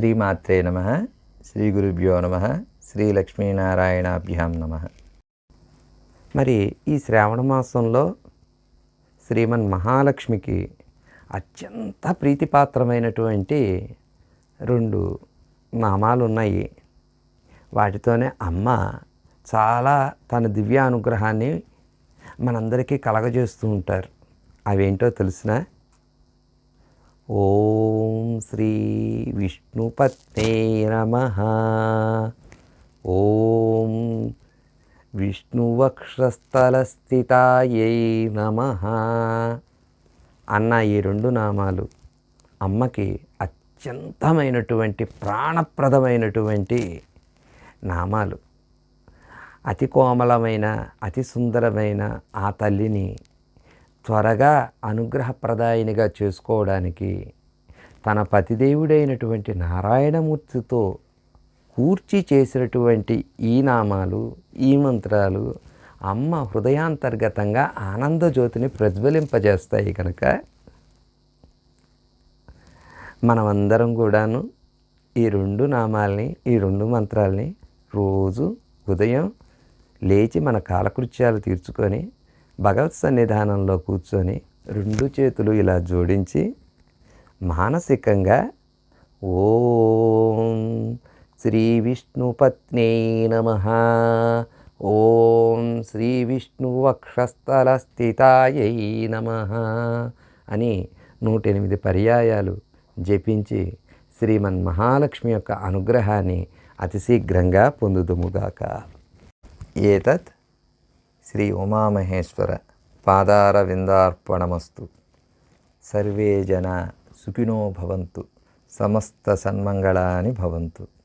శ్రీమాత్రే నమ. శ్రీ గురుభ్యో నమ. శ్రీ లక్ష్మీనారాయణాభ్యాం నమ. మరి ఈ శ్రావణ మాసంలో శ్రీమన్ మహాలక్ష్మికి అత్యంత ప్రీతిపాత్రమైనటువంటి రెండు నామాలు ఉన్నాయి వాటితోనే అమ్మ చాలా తన దివ్య అనుగ్రహాన్ని మనందరికీ కలగజేస్తూ ఉంటారు. అవేంటో తెలిసిన? ఓ శ్రీ విష్ణుపత్నే నమ. ఓం విష్ణువక్షస్థలస్థితాయై నమ. అన్న ఈ రెండు నామాలు అమ్మకి అత్యంతమైనటువంటి ప్రాణప్రదమైనటువంటి నామాలు. అతి కోమలమైన అతి సుందరమైన ఆ తల్లిని త్వరగా అనుగ్రహప్రదాయినిగా చేసుకోవడానికి తన పతిదేవుడైనటువంటి నారాయణమూర్తితో కూర్చి చేసినటువంటి ఈ నామాలు ఈ మంత్రాలు అమ్మ హృదయాంతర్గతంగా ఆనందజ్యోతిని ప్రజ్వలింపజేస్తాయి కనుక మనమందరం కూడాను ఈ రెండు నామాల్ని ఈ రెండు మంత్రాల్ని రోజు ఉదయం లేచి మన కాలకృత్యాలు తీర్చుకొని భగవత్ సన్నిధానంలో కూర్చొని రెండు చేతులు ఇలా జోడించి మానసికంగా ఓం శ్రీ విష్ణుపత్నే నమ. ఓం శ్రీ విష్ణువక్షస్థల స్థితాయై నమ అని నూట ఎనిమిది పర్యాయాలు జపించి శ్రీమన్ మహాలక్ష్మి యొక్క అనుగ్రహాన్ని అతి శీఘ్రంగా పొందుదుముగాక. ఏతత్ శ్రీ ఉమామహేశ్వర పాదార విందార్పణమస్తు సర్వే జన సుఖినో భవంతు. సమస్త సన్మంగళాని భవంతు.